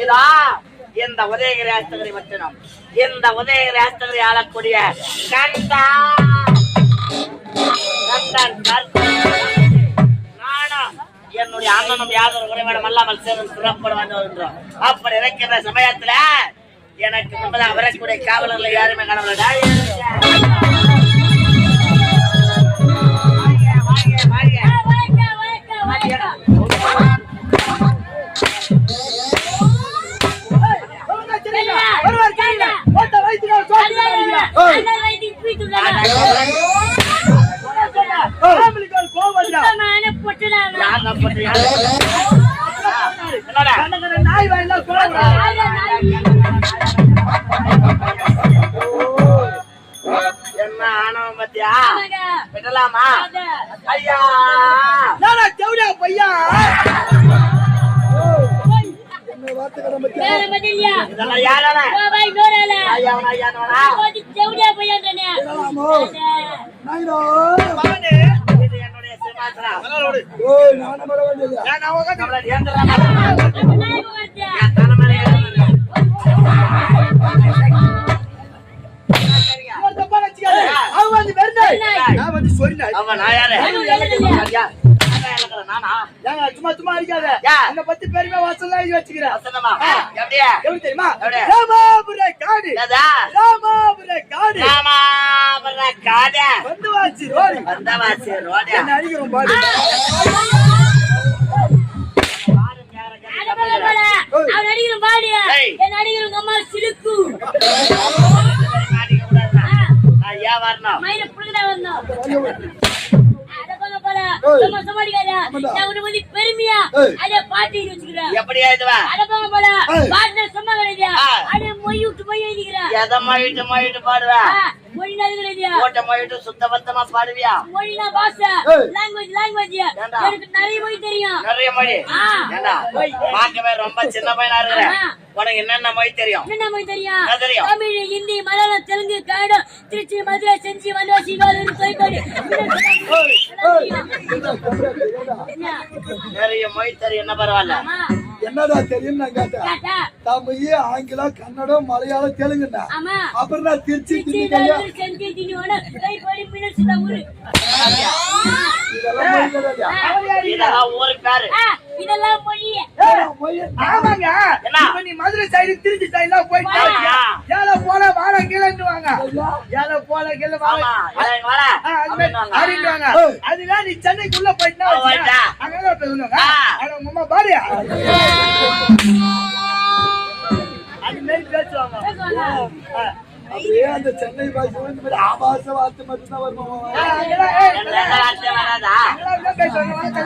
இதா இந்த உதயகிரி அஸ்தகிரி பற்றினோம் இந்த உதயகிரி அஸ்தகிரி ஆளக்கூடிய கண்டா என்னுடைய அண்ணனும் யாதொரு உறவிடம் அல்லாமல் சேர்ந்து புறப்பட வந்து வருகிறோம் அப்படி இருக்கின்ற சமயத்துல எனக்கு முன்பதாக வரக்கூடிய காவலர்கள் யாருமே கணவர்கள் இதெல்லாம் யாரால ஐயா ஐயா இது என்னுடைய சிம்மாசனம். நம்மள ஏந்திரமா என் தலைமையில ஏறுறது. ஆமா, நான் யாரு? ஐயா, நான் இழக்கிறேன், நானா? சும்மா சும்மா அடிக்காத. என்னை பத்தி பெருமை வாசல் எழுதி வச்சுக்கிறேன்? எப்படி தெரியுமா? ராமாபுர காடு? ராமாபுர காடு. ராமாபுர ரோடு. வந்தவாசி ரோடு. என்ன அடிக்கிறோம் ஏன் வரணும்? மயில புடுங்கடா வரணும். சும்மா சமாளிக்காத நான் உன்னை வந்து பெருமையா. அட பாட்டி வச்சுக்கிறேன் எப்படியா இதுவா? அட போல போல ஏய். பாட்டின சும்மா கிடையாது. அட மொய் விட்டு மொய் எழுதிக்கிறேன் எதை மொழிட்டு பாடுவா? மொழி நாள் கிடையாது ஓட்ட மொழிட்டு சுத்த பத்தமா பாடுவியா? மொழினா பாஷை ஏய். Language language? எனக்கு நிறைய மொழி தெரியும். நிறைய மொழி. ஏண்டா? பார்க்கவே ரொம்ப சின்ன பையனா இருக்கிற. உனக்கு என்னென்ன மொழி தெரியும்? என்ன மொழி தெரியும்? தெரியும்? தமிழ் ஹிந்தி மலையாளம் தெலுங்கு கன்னடம் திருச்சி மதுரை செஞ்சி வந்தவாசி வேலூர் நிறைய மொழி தெரியும். என்ன பரவாயில்ல? என்னடா தெரியும் நான் கேட்டேன். கேட்டா? தமிழ் ஆங்கிலம் கன்னடம் மலையாளம் தெலுங்குண்ணா ஆமா. அப்புறம் நான் திருச்சி இதெல்லாம் ஊரு பேரு. இதெல்லாம் மொழி ஆமாங்க என்ன? இப்ப நீ மதுரை சைடு திருச்சி சைடுலாம் போயிட்டு ஐயா. ஏழை போல வாழ கீழன்னுவாங்க ஏழை போல கீழ வாழ. ஏய். அதுதான் நீ சென்னைக்குள்ள போயிட்டா. போய் சொல்லுவாங்க ஆ. அட உங்க அம்மா பாரு அது மாதிரி பேசுவாங்க பேசுவாங்க. அப்படியே அந்த சென்னை பாஷை வந்து இந்த மாதிரி ஆபாச வார்த்தை மட்டும்தான்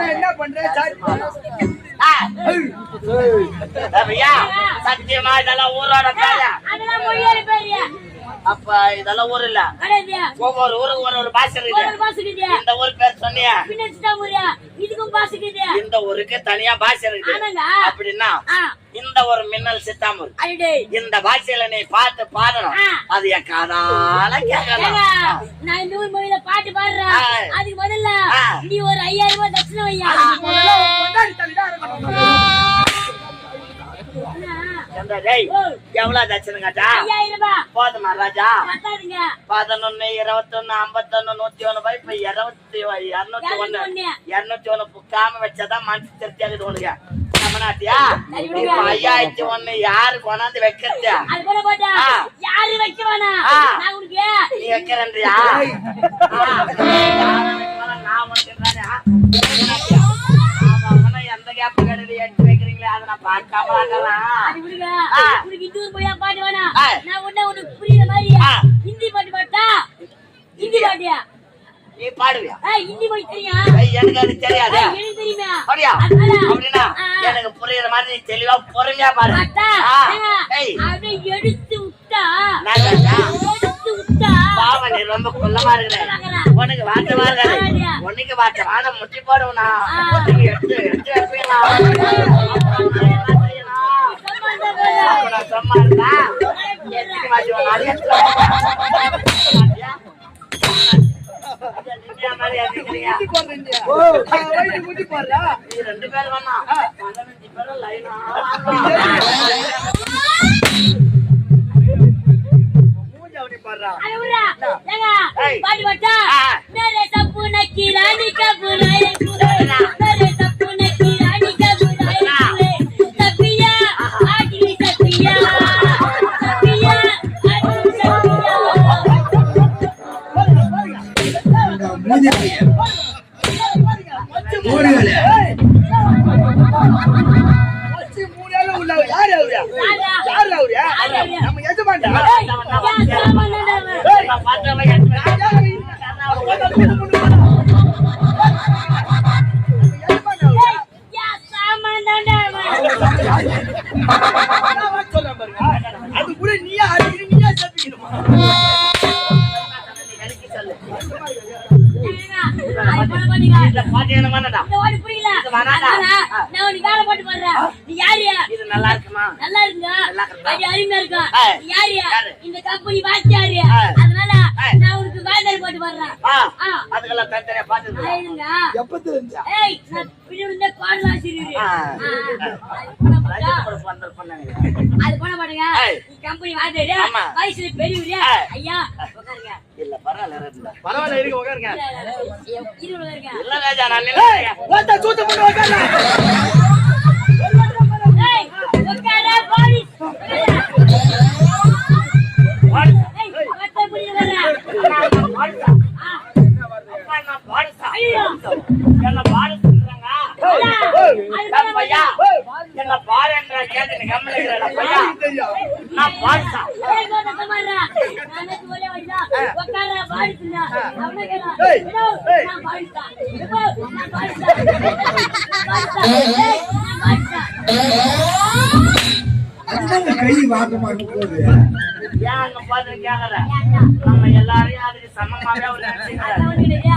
என்ன சத்தியமா இதெல்லாம் ஊரோட அதெல்லாம் மொழியாரு அப்ப இதெல்லாம் ஊர் இல்ல. ஒவ்வொரு ஊருக்கு ஒரு ஒரு ஒரு இருக்குது இந்த ஊர் பேர் சொன்னியா? இந்த ஊருக்கு தனியா பாஷை இருக்குது. அப்படின்னா இந்த ஒரு மின்னல் சித்தாமூர். இந்த பாஷையில நீ பார்த்து பாடணும். அது என் காதால கேட்கணும். நான் இந்த ஊர் மொழியில பாட்டு பாடுறேன். அதுக்கு முதல்ல. நீ ஒரு ஐயாயிரம் ரூபாய் தட்சணை வையா? எந்த டேய் எவ்வளவு தட்சணை கேட்டா போதுமா ராஜா? பதினொன்னு இருபத்தொன்னு ஐம்பத்தொன்னு நூத்தி ஒண்ணு போய் இப்ப இருபத்தி இருநூத்தி ஒண்ணு. இருநூத்தி ஒண்ணு புக்காம வச்சாதான் மனசு திருப்தி ஆகுது உனக்கு தமிழ்நாட்டியா ஐயாயிரத்தி ஒண்ணு யாரு கொண்டாந்து வைக்கிறது. நான் உனக்கு நீ வைக்கிறன்றியா? நான் எந்த கேப் கிடையாது உனக்கு பாட்டு வேணாம் ஆ. நான் உன்ன உனக்கு புரியுற மாதிரி. ஹிந்தி பாட்டு பாட்டா ஹிந்தி பாட்டியா? நீ பாடுவியா? ஹிந்தி மொழி எனக்கு அது தெரியாது. எனக்கு தெரியுமே? அப்படியா? அதனால அப்படின்னா ஆ. எனக்கு புரியுற மாதிரி நீ தெளிவா பொறுமையா பாரு அப்படியே எடுத்து விட்டா. எடுத்து விட்டா? பாவம் நீ ரொம்ப குள்ளமா இருக்கிற. உனக்கு வார்த்தை வார்த்தை உனக்கு வார்த்தை. வாட முட்டி போடுவனா எடுத்து எடுத்து ரெண்டு பேர் வேணா பதினஞ்சு பேரும் லைனா பாட்டு வச்சா மேலே சப்புன கிராணி கப்புனாய் வேலை போட்டு போடுறேன் நீ யாரியா இது நல்லா இருக்குமா நல்லா? அது அருமையா. நீ யாரியா யாரு? இந்த கம்பெனி வாத்தியாரு ஆ. அதனால. நான் உனக்கு வேலை போட்டு ஆ. அதுக்கெல்லாம் தனித்தனியா. எப்ப தெரிஞ்சா அது கம்பெனி. வயசுல பெரியவரு. ஐயா உட்காருங்க இல்ல பரவாயில்ல. பரவாயில்ல இருக்க உட்காருங்க உட்காருங்க இல்ல ராஜா நான். ஓட்ட சூத்து பண்ணி உட்காருங்க உட்கார போலீஸ். பாடுசா. ஆ. அப்பா, நான் பாடுசா. பையா, என்ன கேட்டு பையா. நான் அதுதான் கை ஏன் அங்க கேக்குற? ஏன்டா நம்ம எல்லாரையும் அதுக்கு சமமாவே ஒரு நினைச்சுக்கிறேன்.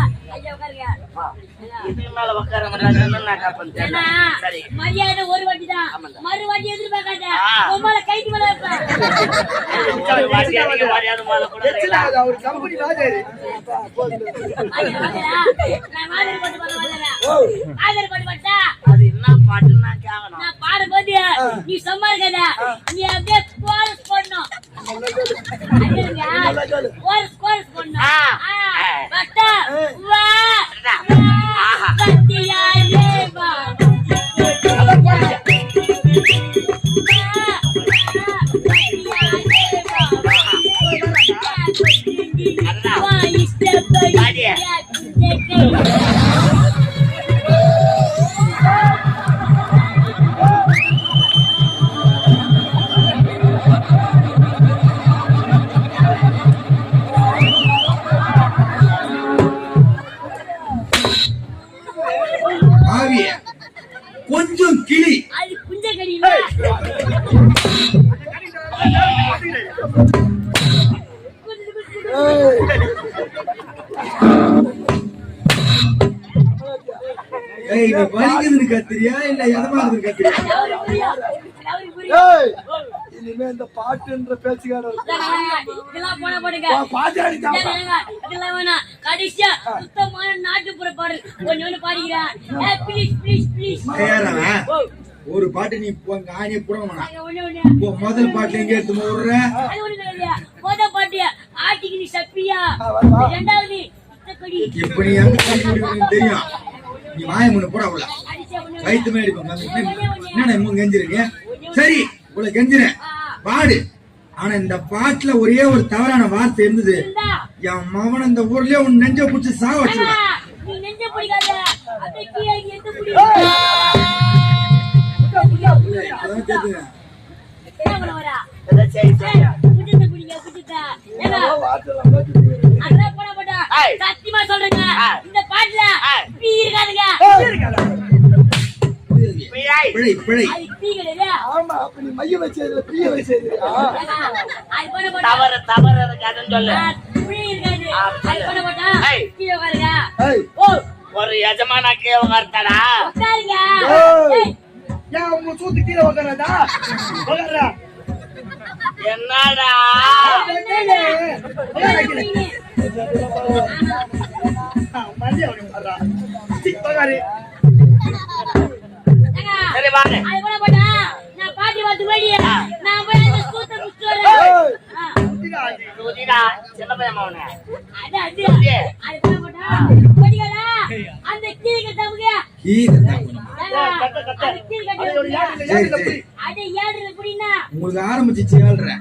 இதுக்கு மேல உட்கார மாட்டாங்கன்னு நான் கேப்பேன் ஏன்னா சரி மரியாதை ஒரு வாட்டி தான். மறு வாட்டி எதிர்பார்க்காத ஆ. உமால கைக்கு மேல அவர் கம்பெனி வாஜாரு போட்டு போட்டு போட்டா அது என்ன பாட்டுன்னு நான் கேட்கணும் நான் பாடும்போது நீ சும்மா இருக்காத நீ அப்படியே கோரஸ் கோரஸ் கோரஸ் பட்டா, வா. பேச்சுக்காரர் இதெல்லாம் போன போடுங்க பாட்டாடி கடைசியா சுத்தமான நாட்டுப்புற பாடல் ஒண்ணு ஒண்ணு ஒரு பாட்டு நீ இப்போ ஆணிய முதல் பாட்டு எங்க எடுத்து போடுற. அது இல்லையா? மொத பாட்டு, ஆட்டிக்கு நீ சப்பியா. ரெண்டாவது, சுத்தக்கடி. இப்ப நீ எங்க கண்டுபிடிக்கணும்னு தெரியும். நீ வாய முன்ன போட ஒண்ணு. வயிற்று மேடி என்னடா இம்ம கெஞ்சிருக்க சரி உங்களை கெஞ்சிரேன் ஆ, பாடு. ஆனா இந்த பாட்டுல ஒரே ஒரு தவறான வார்த்தை இருந்தது. என் மவன் இந்த ஊர்லயே உன் நெஞ்ச புடிச்சு அண்ணா, வச்சிருக்கான். நெஞ்ச சத்தியமா சொல்றேங்க. இந்த பாட்டுல. பீ இருக்காதுங்க. பிழை. பிழை ஆமா அப்ப நீ மைய வச்சதுல பிரிய வச்சது. தவறு தவறு. சொல்லு. ஒரு எஜமானா கீழே உட்கார்த்தாடா உட்காருங்க. ஏய். ஏய், ஏன் உங்க சூத்து கீழே உட்காராதா? உட்காரா என்னடா? சரி போய் பாரு அது கூட போட்டா நான் பாட்டி பார்த்து போயிடியா நான் போய் அந்த கூத்த முடிச்சுட்டு வரேன் ஆ, சுதிடா சின்ன பையன் அவனு அது அது அது கூட போட்டா படிக்கலா அந்த கீழே கட்டமுக கீழே தான் போகணும். அந்த கீழே கட்டமுக உங்களுக்கு ஆரம்பிச்சிச்சு யாருனா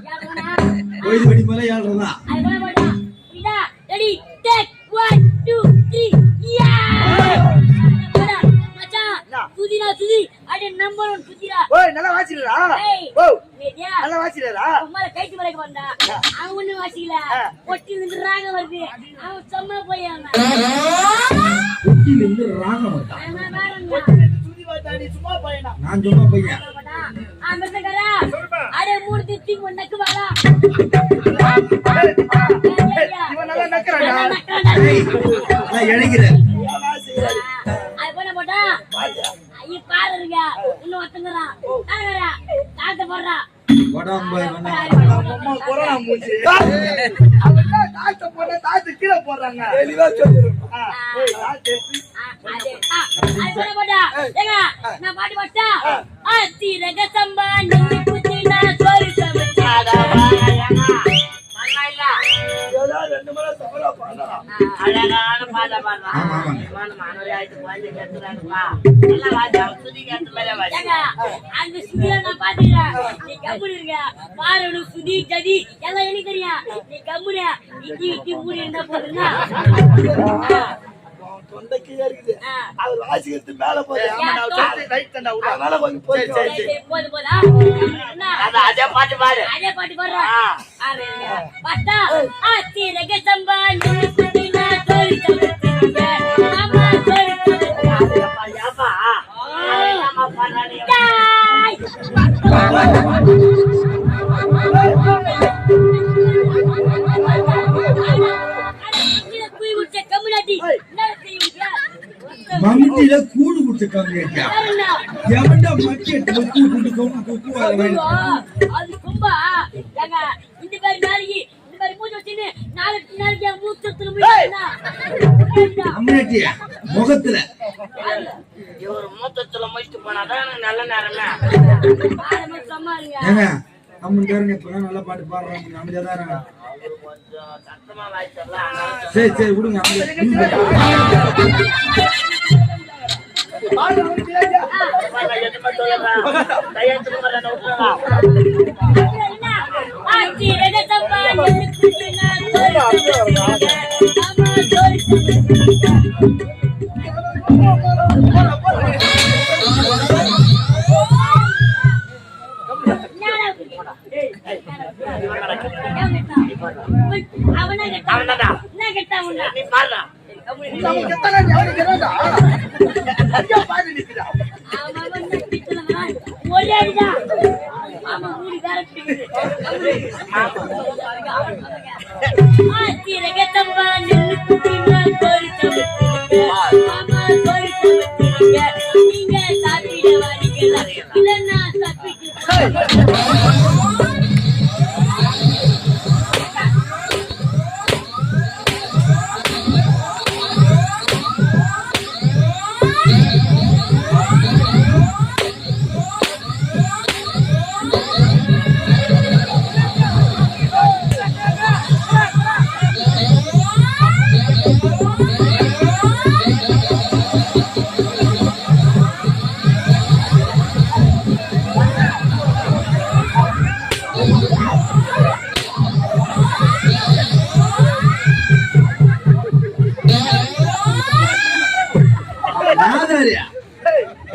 கோயில் வெடி மேல ஏழ்றதான் ரெடி டேக் 1 2 3 யா சுதினா சுதி. அட நம்பர் 1 சுதிடா ஓய் நல்லா வாசிடுறா ஏய் ஓ. ஏடியா நல்லா வாசிடுறா அம்மால கைத்து மலைக்கு வந்தா. அவன் ஒண்ணு வாசிக்கல. ஒட்டி நின்றுறாங்க வருது. அவன் சும்மா போய் அவன். ராகம் வருதான் வாத்தாடி சும்மா பையனா? நான் அடே மூணு திட்டி முன்னக்கு வாடா. இவன் நல்லா நக்கறாடா ஏய், நான் இணைக்கிறேன் அது போன போட்டா ஐய இன்னும் ஒத்துங்கிறான் தாங்கடா தாத்த போடுறா. உடம்பு வேணா. அம்மா கொரோனா மூச்சு அவன் தான் தாத்த போட தாத்து கீழே போடுறாங்க தெளிவா போட்டா. ஏங்க நான் பாட்டு பாட்டா? ஆத்தி ரக சம்பா சோறு ரெண்டு மணி பாடுறான் அழகான பாட்டை பாடுறான் குழந்தை நல்லா சுதி கேட்ட வாசி ஏங்க, அந்த சுதியை நான் பாத்துக்கிறேன். கம்முனு இருங்க. பாருடு, சுதி, ஜதி, எல்லாம் எனக்கு தெரியும். நீ கம்முனு, இட்டி இட்டி மூடி இருந்தா போதும்னா? அவன் தொண்டைக்கு வாசிக்கிறது மேல போகுது? அது பாட்டு அதே பாட்டு பாடுறேன். சம்பா, மம்மிட்டில கூடு பாருண்ணா. எவன்டா மக்கிட்டு கூடு குண்டு கொம்பு குக்கு ஐயோ, அது கும்பா. ஏங்க, இந்த மாதிரி நாளைக்கு இந்த மாதிரி மூஞ்சி வச்சுன்னு நாளைக்கு நாளைக்கு என் மூச்சத்துல முடியுதுன்னா கம்மியாட்டி முகத்துல இவர் மூத்தத்துல முடிச்சுட்டு போனாதான் எனக்கு நல்ல நேரமே ஆரம்பி சும்மா இருங்க ஏங்க அம்மன் பேருங்க இப்ப நல்லா பாட்டு பாடுறாங்க அமைதியா தான் இருங்க. கொஞ்சம் சத்தமா வாய்ச்சிடலாம் சரி சரி விடுங்க அமைதியா. ஆளு ஒரே ஆமா மூடி வேற பிடிக்குது ஆச்சி ரகத்தம்பா நின்னு குட்டினா கோரி சமைச்சிருங்க ஆமா கோரி சமைச்சிருங்க நீங்க சாப்பிட வாடிக்கல இல்லன்னா சாப்பிட்டு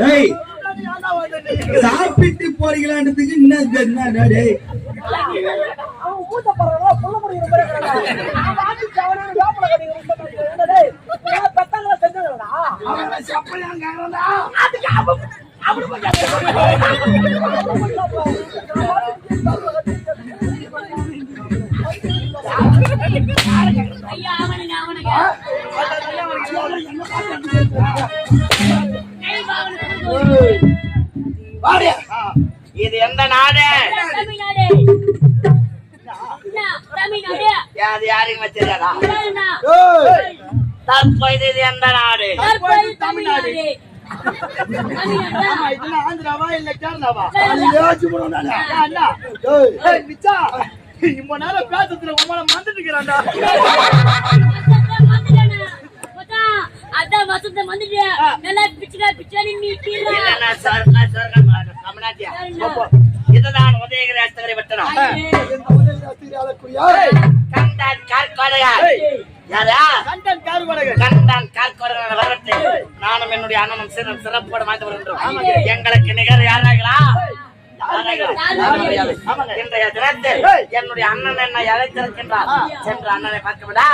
ஏய்? சாப்பிட்டு போறீங்களான்றதுக்கு என்ன டேய். அவன் இது எந்த நாடு? அது யாருக்கும் வச்சிருக்கா தற்போது இது எந்த நாடு தமிழ்நாடு ஆந்திராவா இல்ல கேரளாவா இம்ம நேரம் பேசுறதுல உமால மறந்துட்டு இருக்கிறான்டா அதான் வசந்த வந்துட்டு நல்லா பிச்சுக்கா பிச்சாடி நீ கீழே சொர்க்க சொர்க்க கமனாத்தியா இதுதான் உதயகிரி அஸ்தகரை வெட்டணும் கண்டான் கார்கோடையார் யாரா கண்டன் கார் வடகு கண்டான் கார்கோடையார் வரட்டு நானும் என்னுடைய அண்ணனும் சிறு சிறப்போடு வருகின்றோம் எங்களுக்கு நிகர் யாராங்களா இன்றைய தினத்தில் என்னுடைய அண்ணன் என்னை அழைத்திருக்கின்றார். சென்று அண்ணனை பார்க்க விடா.